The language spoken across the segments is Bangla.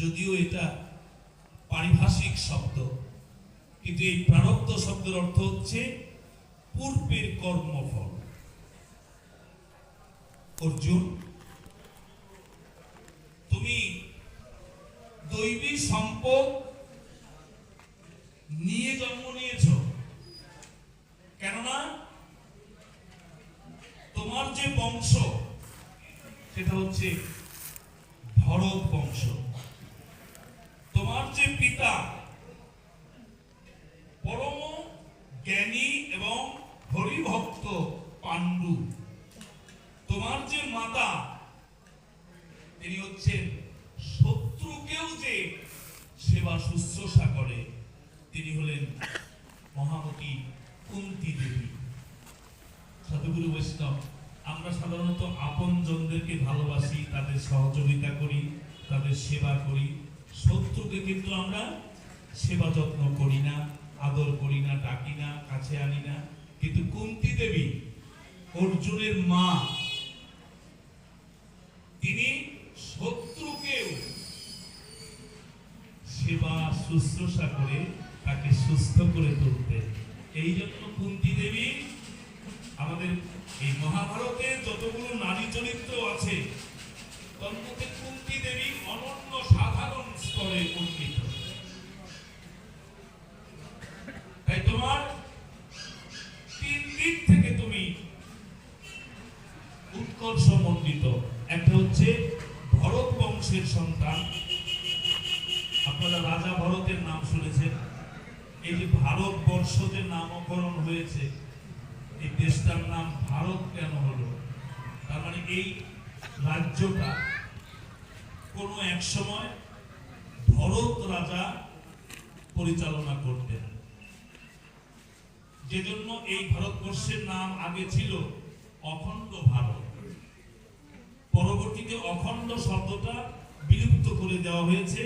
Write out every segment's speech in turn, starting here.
যদিও এটা পারিভাষিক শব্দ, কিন্তু এই প্রারব্ধ শব্দের অর্থ হচ্ছে পূর্বের কর্মফল। অর্জুন, তুমি দৈবী সম্পদ নিয়ে জন্ম নিয়েছ। কেননা তোমার যে বংশ, সেটা হচ্ছে ভরত বংশ। তোমার যে পিতা। পরম জ্ঞানী এবং হরিভক্ত পাণ্ডু। তোমার যে মাতা, তিনি হচ্ছেন শত্রুকেও যে সেবা শুশ্রূষা করে, তিনি হলেন মহামতী কুন্তি দেবী। সাধুগুরু বৈষ্ণব, আমরা সাধারণত আপন জনদেরকে ভালোবাসি, তাদের সহযোগিতা করি, তাদের সেবা করি। শত্রুকে কিন্তু আমরা সেবা যত্ন করি না, আদর করি না, ডাকি না, কাছে আনি না। কিন্তু কুন্তি দেবী, অর্জুনের মা, তিনি শত্রুকেও সেবা শুশ্রূষা করে তাকে সুস্থ করে তুলতেন এই জন্য কুন্তি দেবী আমাদের এই মহাভারতে যতগুলো নারী চরিত্র আছে তার মধ্যে কুন্তি দেবী অনন্য সাধারণ স্তরে উন্নীত তাই তোমার তিন দিক থেকে তুমি উৎকর্ষ মণ্ডিত একটা হচ্ছে ভরত বংশের সন্তান। আপনারা রাজা ভরতের নাম শুনেছেন। এই যে ভারতবর্ষ যে নামকরণ হয়েছে, এই দেশটার নাম ভারত কেন হলো? তার মানে এই রাজ্যটা কোনো এক সময় ভরত রাজা পরিচালনা করতেন। যে জন্য এই ভারতবর্ষের নাম আগে ছিল অখণ্ড ভারত। পরবর্তীতে অখণ্ড শব্দটা বিলুপ্ত করে দেওয়া হয়েছে,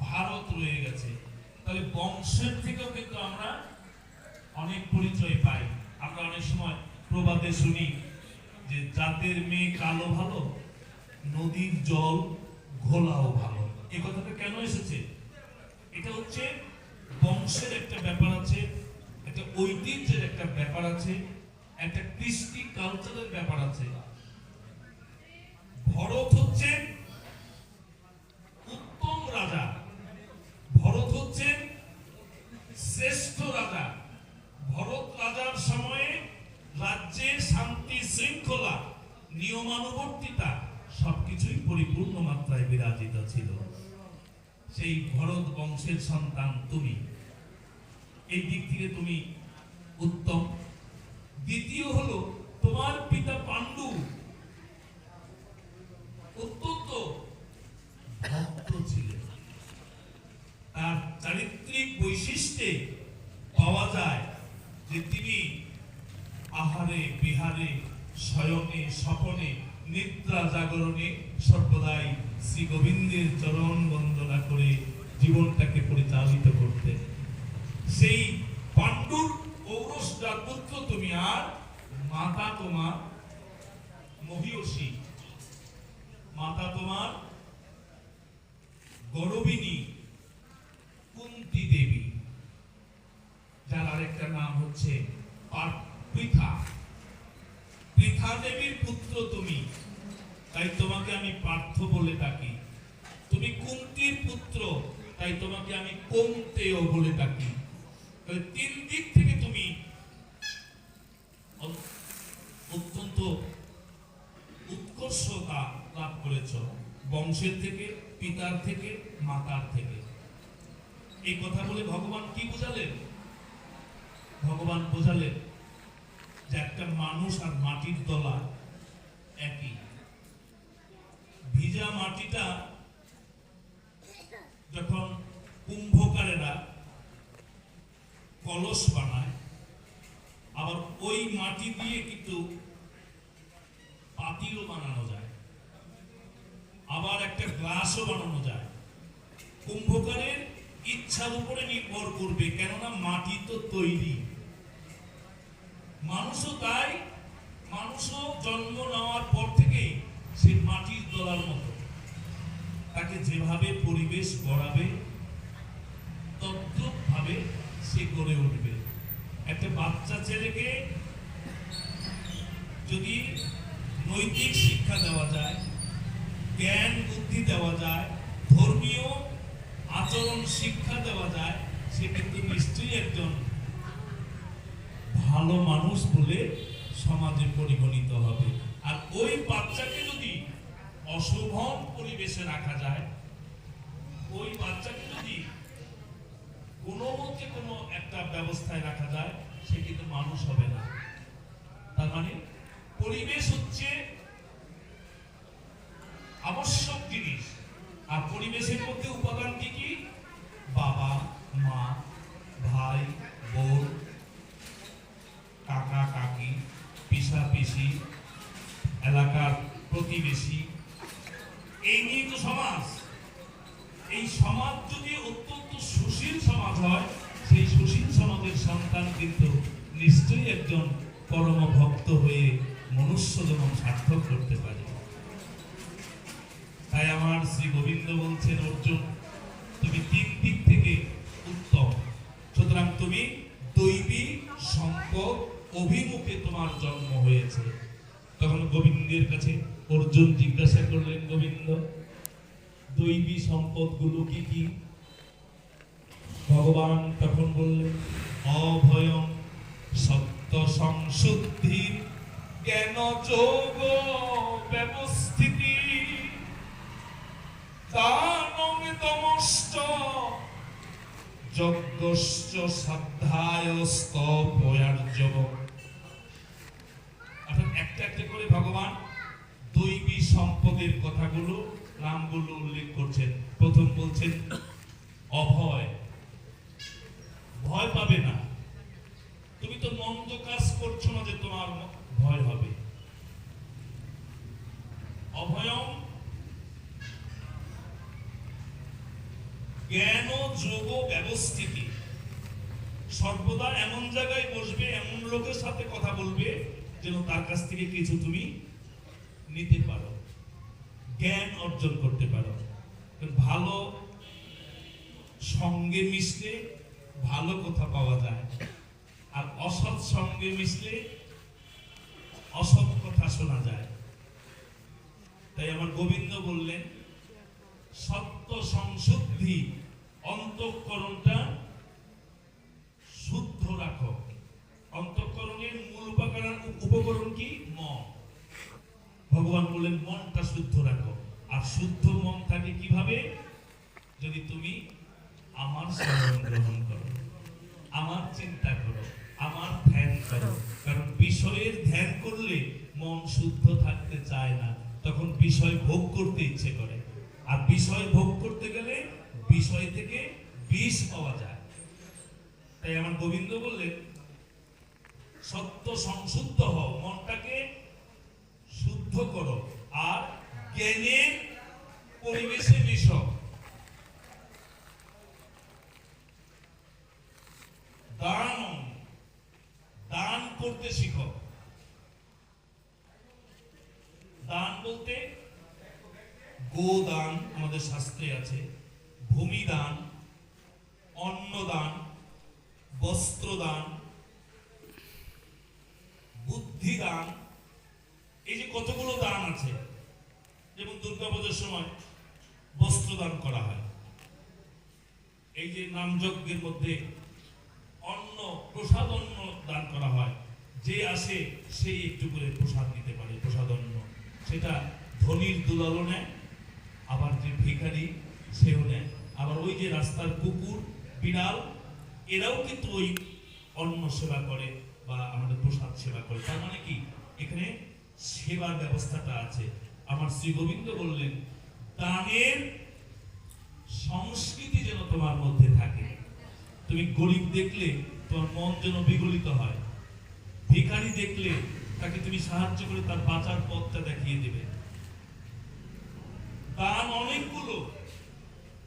ভারত রয়ে গেছে। তাহলে বংশের থেকেও কিন্তু আমরা অনেক পরিচয় পাই। আমরা অনেক সময় প্রবাদে শুনি যে জাতের মেয়ে কালো ভালো, নদীর জল ঘোলাও ভালো। এই কথাটা কেন এসেছে? এটা হচ্ছে বংশের একটা ব্যাপার আছে, একটা ঐতিহ্যের একটা ব্যাপার আছে, একটা কৃষ্টি কালচারের ব্যাপার আছে। ভরত হচ্ছে উত্তম রাজা। ভরত হচ্ছে শ্রেষ্ঠ রাজা। ভরত রাজার সময়ে রাজ্যের শান্তি শৃঙ্খলা, নিয়মানুবর্তিতা সবকিছুই পরিপূর্ণ মাত্রায় বিরাজিত ছিল। সেই ভরত বংশের সন্তান তুমি। এই দিক থেকে তুমি উত্তম। দ্বিতীয় হলো তোমার পিতা পাণ্ডু। অত্যন্ত ভক্ত ছিলেন। তার চারিত্রিক বৈশিষ্ট্যে পাওয়া যায় যে তিনি আহারে, বিহারে, শয়নে, স্বপনে, নিদ্রা জাগরণে সর্বদাই শ্রী গোবিন্দের চরণ বন্দনা করে জীবনটাকে পরিচালিত করতে। সেই পাণ্ডুর পুত্র তুমি আর মাতা তোমার মহিষী মাতা তোমার গরবিনী কুন্তি দেবী যার আরেকটা নাম হচ্ছে পার- পৃথা পৃথা দেবীর পুত্র তুমি তাই তোমাকে আমি পার্থ বলে ডাকি তুমি কুন্তির পুত্র তাই তোমাকে আমি কমতেও বলে ডাকি তাহলে তিন দিক থেকে তুমি অ- অত্যন্ত উৎকর্ষতা লাভ করেছ বংশের থেকে, পিতার থেকে, মাতার থেকে। এই কথা বলে ভগবান কি বোঝালেন? ভগবান বোঝালেন যে একটা মানুষ আর মাটির দলা একই। ভিজা মাটিটা যখন কুম্ভকারেরা কলস বানায়, আবার ওই মাটি দিয়ে কিন্তু পাতিলও বানানো যায়। আবার একটা গ্লাসও বানানো যায়। কুম্ভকারের ইচ্ছার উপরে নির্ভর করবে, কেননা মাটি তো তৈরি। মানুষও তাই, মানুষও জন্ম নেওয়ার পর থেকেই সে মাটির দলার মতো। তাকে যেভাবে পরিবেশ গড়াবে, তদ্রুপভাবে সে গড়ে উঠবে। একটা বাচ্চা ছেলেকে যদি নৈতিক শিক্ষা দেওয়া যায় জ্ঞান বুদ্ধি দেওয়া যায়, ধর্মীয় আচরণ শিক্ষা দেওয়া যায়, সে কিন্তু নিশ্চয়ই একজন ভালো মানুষ বলে সমাজে পরিগণিত হবে। আর ওই বাচ্চাকে যদি অশোভন পরিবেশে রাখা যায়, ওই বাচ্চাকে যদি কোনো মতে কোনো একটা ব্যবস্থায় রাখা যায়, সে কিন্তু মানুষ হবে না। তার মানে পরিবেশ হচ্ছে আবশ্যক জিনিস। আর পরিবেশের মধ্যে উপাদান কি কি? বাবা, মা, ভাই বোন কাকা, কাকি, পিসা, পিসি, এলাকার প্রতিবেশী। এই নিয়ে তো সমাজ। এই সমাজ যদি অত্যন্ত সুশীল সমাজ হয়, সেই সুশীল সমাজের সন্তান কিন্তু নিশ্চয়ই একজন পরম ভক্ত হয়ে মনুষ্য যেমন সার্থক করতে পারে তাই আমার শ্রী গোবিন্দ বলছেন অর্জুন, তুমি তিন দিক থেকে উত্তম। সুতরাং তুমি দৈবী, সম্পদ, অভিমুখে তোমার জন্ম হয়েছে। তখন গোবিন্দের কাছে অর্জুন জিজ্ঞাসা করলেন, গোবিন্দ, দৈবী সম্পদগুলো কি কি? ভগবান তখন বললেন অভয়ম সত্য সংশুদ্ধির জ্ঞান যোগ ব্যবস্থিতি একটা একটা করে ভগবান সম্পদের কথাগুলো নামগুলো উল্লেখ করছেন। প্রথম বলছেন, অভয়। ভয় পাবে না তুমি তো মন্দ কাজ করছ না যে তোমার ভয় হবে অভয়ম জ্ঞান ও যোগ ব্যবস্থিতি সর্বদা এমন জায়গায় বসবে এমন লোকের সাথে কথা বলবে যেন তার কাছ থেকে কিছু তুমি নিতে পারো, জ্ঞান অর্জন করতে পারো। ভালো সঙ্গে মিশলে ভালো কথা পাওয়া যায়। আর অসৎ সঙ্গে মিশলে অসৎ কথা শোনা যায়। তাই আমার গোবিন্দ বললেন, সত্য সংশুদ্ধি অন্তঃকরণটা শুদ্ধ রাখো। মূল উপকরণ কি? মন। ভগবান বললেন, মনটা শুদ্ধ রাখো। আর শুদ্ধ মন থাকে কীভাবে? যদি তুমি আমার স্মরণ গ্রহণ করো, আমার চিন্তা করো, আমার ধ্যান করো। কারণ বিষয়ের ধ্যান করলে মন শুদ্ধ থাকতে চায় না। তখন বিষয় ভোগ করতে ইচ্ছে করে। আর বিষয় ভোগ করতে গেলে বিষয় থেকে বিষ পাওয়া যায়। তাই আমার গোবিন্দ বললেন সত্য সংশুদ্ধ হও, মনটাকে শুদ্ধ করো আর জ্ঞানের পরিবেশে মিশো। দান দান করতে শিখো। দান বলতে গোদান আমাদের শাস্ত্রে আছে, ভূমি দান অন্নদান বস্ত্রদান বুদ্ধি দান এই যে কতগুলো দান আছে যেমন দুর্গাপূজার সময় বস্ত্র দান করা হয় এই যে নামযজ্ঞের মধ্যে অন্ন, প্রসাদ অন্ন দান করা হয়। যে আসে সেই একটু করে প্রসাদ নিতে পারে, প্রসাদ অন্ন। সেটা ধনির দুলালও নেয়, আবার যে ভিখারি, সেও নেয়। আবার ওই যে রাস্তার কুকুর, বিড়াল, এরাও কিন্তু ওই অন্ন সেবা করে বা আমাদের প্রসাদ সেবা করে। তার মানে কি? এখানে সেবার ব্যবস্থাটা আছে। আমার শ্রী গোবিন্দ বললেন, দানের সংস্কৃতি যেন তোমার মধ্যে থাকে। তুমি গরিব দেখলে তোমার মন যেন বিগলিত হয়। ভিখারি দেখলে তাকে তুমি সাহায্য করে তার বাঁচার পথটা দেখিয়ে দেবে। দান অনেকগুলো,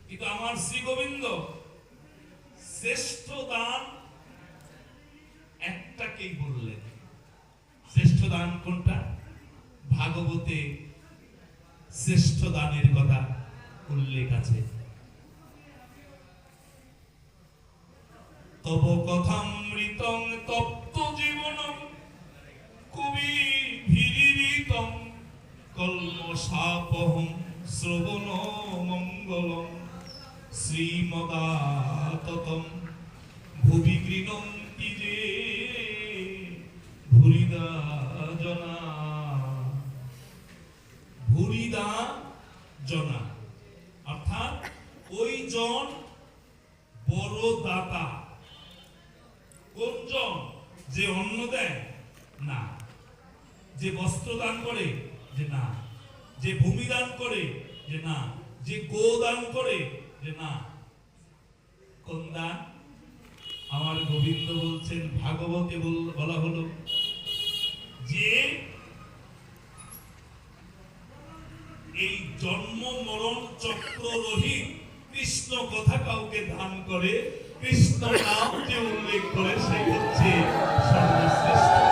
কিন্তু আমার শ্রী গোবিন্দ শ্রেষ্ঠ দান একটাকেই বললেন। শ্রেষ্ঠ দান কোনটা? ভাগবতে শ্রেষ্ঠ দানের কথা উল্লেখ আছে। তব কথামৃতং তপ্ত জীবনম কবি ভিরিতম কল্মশাপহম শ্রবণ মঙ্গলম শ্রীমদাততম। ভুবি গৃণন্তি যে ভুরিদা জনা ভুরিদা জনা অর্থাৎ ওই জন বড় দাতা কোন জন যে অন্ন দেয় না যে বস্ত্র দান করে যে না। যে ভূমি দান করে যে না। যে গো দান করে যে না। কোন দান? আমার গোবিন্দ বলছেন, ভাগবতে বলা হলো যে এই জন্ম মরণ চক্র রহিত কৃষ্ণ কথা কাউকে দান করে, কৃষ্ণ নাম যে উল্লেখ করে, সে হচ্ছে সর্বশ্রেষ্ঠ।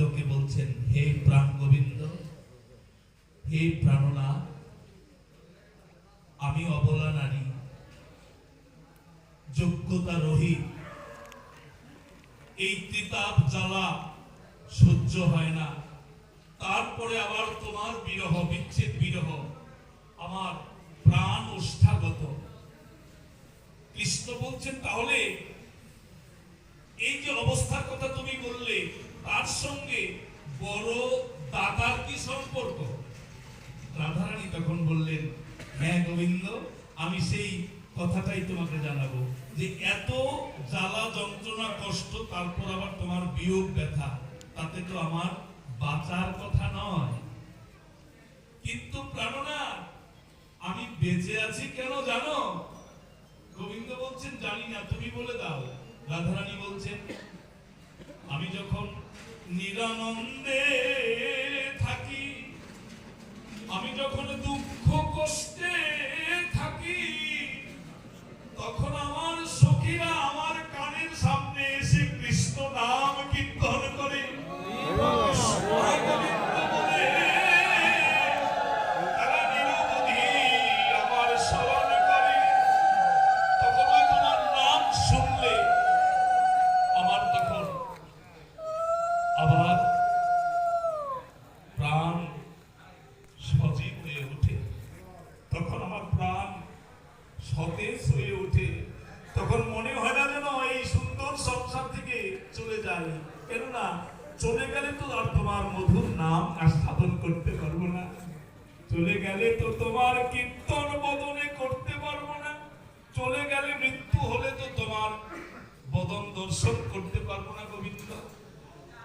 গোবিন্দকে বলছেন, হে প্রাণ গোবিন্দ, হে প্রাণনাথ আমি অবলা নারী, যোগ্যতা রহিত, এই তিতাপ জ্বালা সহ্য হয় না। তারপরে আবার তোমার বিরহ, বিচ্ছেদ বিরহ, আমার প্রাণ উষ্ঠাগত কৃষ্ণ বলছেন, তাহলে এই যে অবস্থার কথা তুমি বললে তার সঙ্গে বড় দাদার কি সম্পর্ক? রাধারানী তখন বললেন হ্যাঁ গোবিন্দ, আমি সেই কথাটাই তোমাকে জানাব যে এত জ্বালা যন্ত্রণা কষ্ট, তারপর আবার তোমার বিয়োগ ব্যথা, তাতে তো আমার বাঁচার কথা নয়। কিন্তু প্রাণনা, আমি বেঁচে আছি কেন জানো? গোবিন্দ বলছেন, জানি না, তুমি বলে দাও। রাধারানী বলছেন, আমি যখন নিরানন্দে তখন মনে হয় না যেন এই সুন্দর সংসার থেকে চলে যায়। কেননা চলে গেলে তো আর তোমার মধুর নাম আস্বাদন করতে পারব না। চলে গেলে তো তোমার কীর্তন বদনে করতে পারব না। চলে গেলে মৃত্যু হলে তো তোমার বদন দর্শন করতে পারব না গোবিন্দ।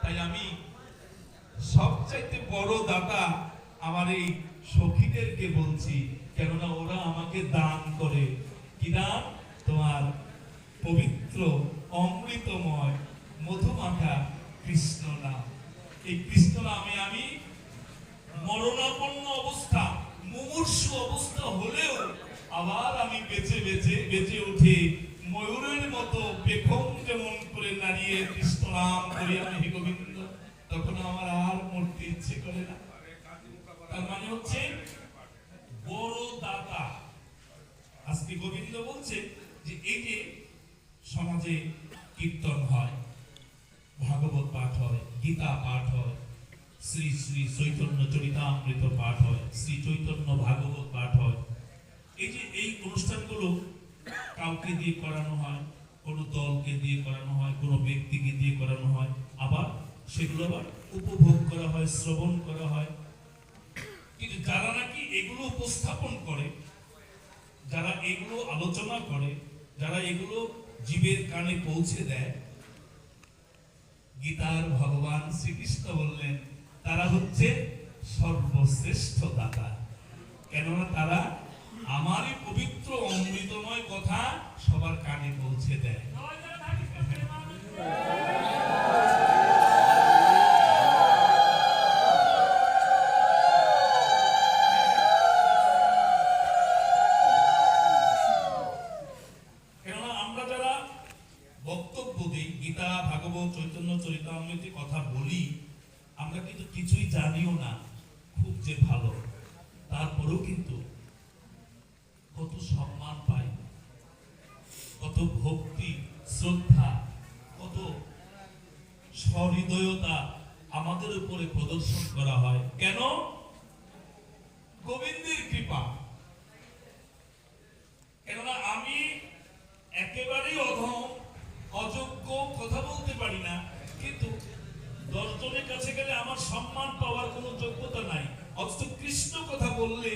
তাই আমি সবচাইতে বড় দাতা আমার এই সখীদেরকে বলছি, কেননা ওরা আমাকে দান করে। কি দান? তোমার পবিত্র, অমৃতময়, মধুমাখা কৃষ্ণ নাম। এই কৃষ্ণ নামে আমি মরণাপন্ন অবস্থা, মুমূর্ষু অবস্থা হলেও আবার আমি বেঁচে বেঁচে বেঁচে উঠে ময়ূরের মতো পেখম যেমন করে দাঁড়িয়ে কৃষ্ণ নাম করি আমি হে গোবিন্দ, তখন আমার আর মরতে ইচ্ছে করে না। তার মানে হচ্ছে, বড় দাতা। আজকে গোবিন্দ বলছে যে, এই যে সমাজে কীর্তন হয়, ভাগবত পাঠ হয়, গীতা পাঠ হয়, শ্রী শ্রী চৈতন্য চরিতামৃত পাঠ হয়, শ্রী চৈতন্য ভাগবত পাঠ হয়। এই যে এই অনুষ্ঠানগুলো কাউকে দিয়ে করানো হয়, কোনো দলকে দিয়ে করানো হয়, কোনো ব্যক্তিকে দিয়ে করানো হয়, আবার সেগুলো আবার উপভোগ করা হয়, শ্রবণ করা হয়। কিন্তু যারা নাকি এগুলো উপস্থাপন করে, যারা এগুলো আলোচনা করে, যারা এগুলো জীবের কানে পৌঁছে দেয়। গীতার ভগবান শ্রীকৃষ্ণ বললেন, তারা হচ্ছে সর্বশ্রেষ্ঠ দাতা। কেননা তারা আমারই পবিত্র অমৃতময় কথা সবার কানে পৌঁছে দেয়। ভাগবত, চৈতন্য, চরিতামৃতে কথা বলি, আমরা কিন্তু কিছুই জানিও না খুব যে ভালো। তারপরেও কিন্তু কত সম্মান পাই, কত ভক্তি, শ্রদ্ধা, কত সহৃদয়তা আমাদের উপরে প্রদর্শন করা হয়। কেন? গোবিন্দের কৃপা। কেননা আমি একেবারেই অধম অযোগ্য কথা বলতে পারি না, কিন্তু দশজনের কাছে গেলে আমার সম্মান পাওয়ার কোনো যোগ্যতা নাই। অথচ কৃষ্ণ কথা বললে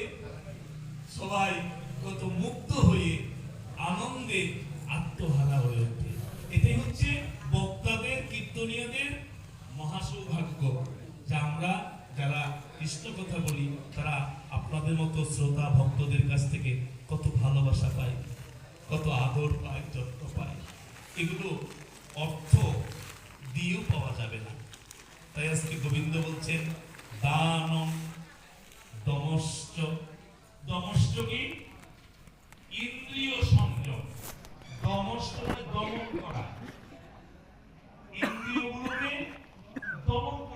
সবাই কত মুক্ত হয়ে আনন্দে আত্মহারা হয়ে ওঠে। এটাই হচ্ছে বক্তাদের, কীর্তনীয়দের মহাসৌভাগ্য, যা আমরা যারা কৃষ্ণ কথা বলি, তারা আপনাদের মতো শ্রোতা ভক্তদের কাছ থেকে কত ভালোবাসা পায়, কত আদর পায়, যত্ন পায়। এগুলো অর্থ দিয়েও পাওয়া যাবে না। তাই আজকে গোবিন্দ বলছেন, দানম কি? ইন্দ্রিয় সংযম। দমষ্ট মানে দমন করা। ইন্দ্রিয়গুলোকে দমন